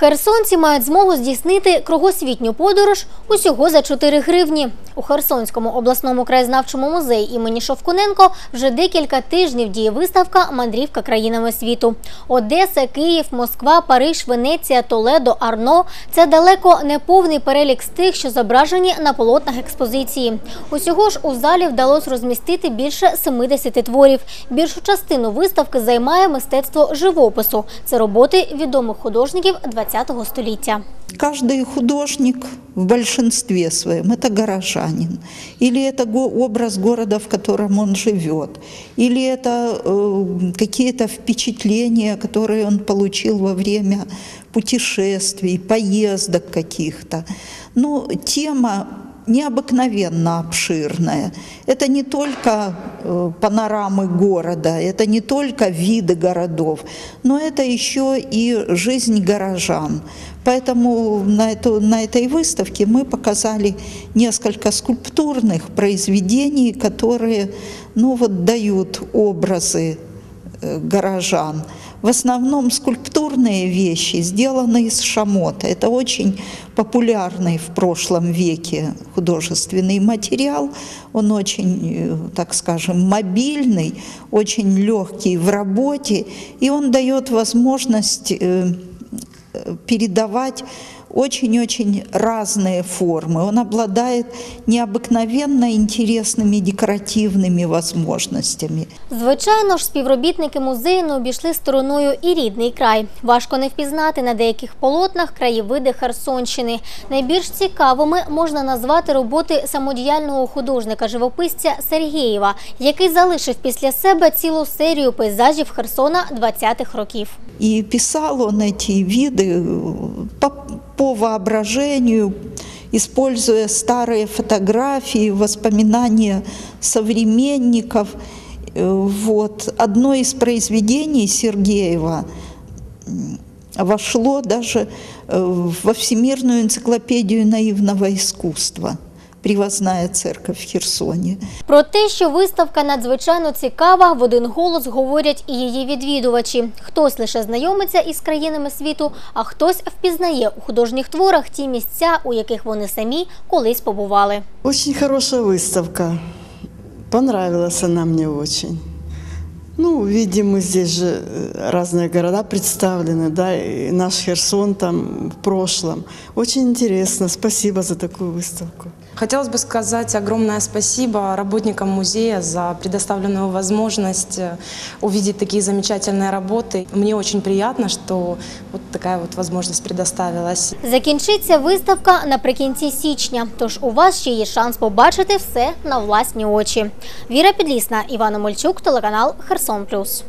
Херсонці мають змогу здійснити кругосвітню подорож усього за 4 гривні. У Херсонському обласному краєзнавчому музеї імені Шовкуненко вже декілька тижнів діє виставка «Мандрівка країнами світу». Одеса, Київ, Москва, Париж, Венеція, Толедо, Арно – це далеко не повний перелік з тих, що зображені на полотнах експозиції. Усього ж у залі вдалося розмістити більше 70 творів. Більшу частину виставки займає мистецтво живопису. Це роботи відомих художників ХХ століття. Каждый художник в большинстве своем – это горожанин. Или это образ города, в котором он живет. Или это э, какие-то впечатления, которые он получил во время путешествий, поездок каких-то. Но тема необыкновенно обширная. Это не только э, панорамы города, это не только виды городов, но это еще и жизнь горожан. Поэтому на, эту, на этой выставке мы показали несколько скульптурных произведений, которые ну, вот, дают образы э, горожан. В основном скульптурные вещи сделаны из шамота. Это очень популярный в прошлом веке художественный материал. Он очень, э, так скажем, мобильный, очень легкий в работе, и он дает возможность э, э, передавать очень-очень разные формы. Он обладает необыкновенно интересными декоративными возможностями. Звичайно ж, співробітники музею не обійшли стороною і рідний край. Важко не впізнати на деяких полотнах краєвиди Херсонщини. Найбільш цікавими можна назвати роботи самодіяльного художника-живописця Сергєєва, який залишив після себе цілу серію пейзажів Херсона 20-х років. И писал он эти виды э, по, по воображению, используя старые фотографии, воспоминания современников. Э, Вот. Одно из произведений Сергеева вошло даже э, во Всемирную энциклопедию наивного искусства «Привозная церковь в Херсоне». Про те, що виставка надзвичайно цікава, в один голос говорять і її відвідувачі. Хтось лише знайомиться із країнами світу, а хтось впізнає у художніх творах ті місця, у яких вони самі колись побували. Очень хорошая выставка. Понравилась она мне очень. Ну, видим, мы здесь же э, разные города представлены, да, и наш Херсон там в прошлом. Очень интересно. Спасибо за такую выставку. Хотелось бы сказать огромное спасибо работникам музея за предоставленную возможность э, увидеть такие замечательные работы. Мне очень приятно, что вот такая вот возможность предоставилась. Закінчиться виставка наприкінці січня, тож у вас ще є шанс побачити все на власні очі. Віра Підлісна, Іван Омельчук, телеканал Херсон Плюс.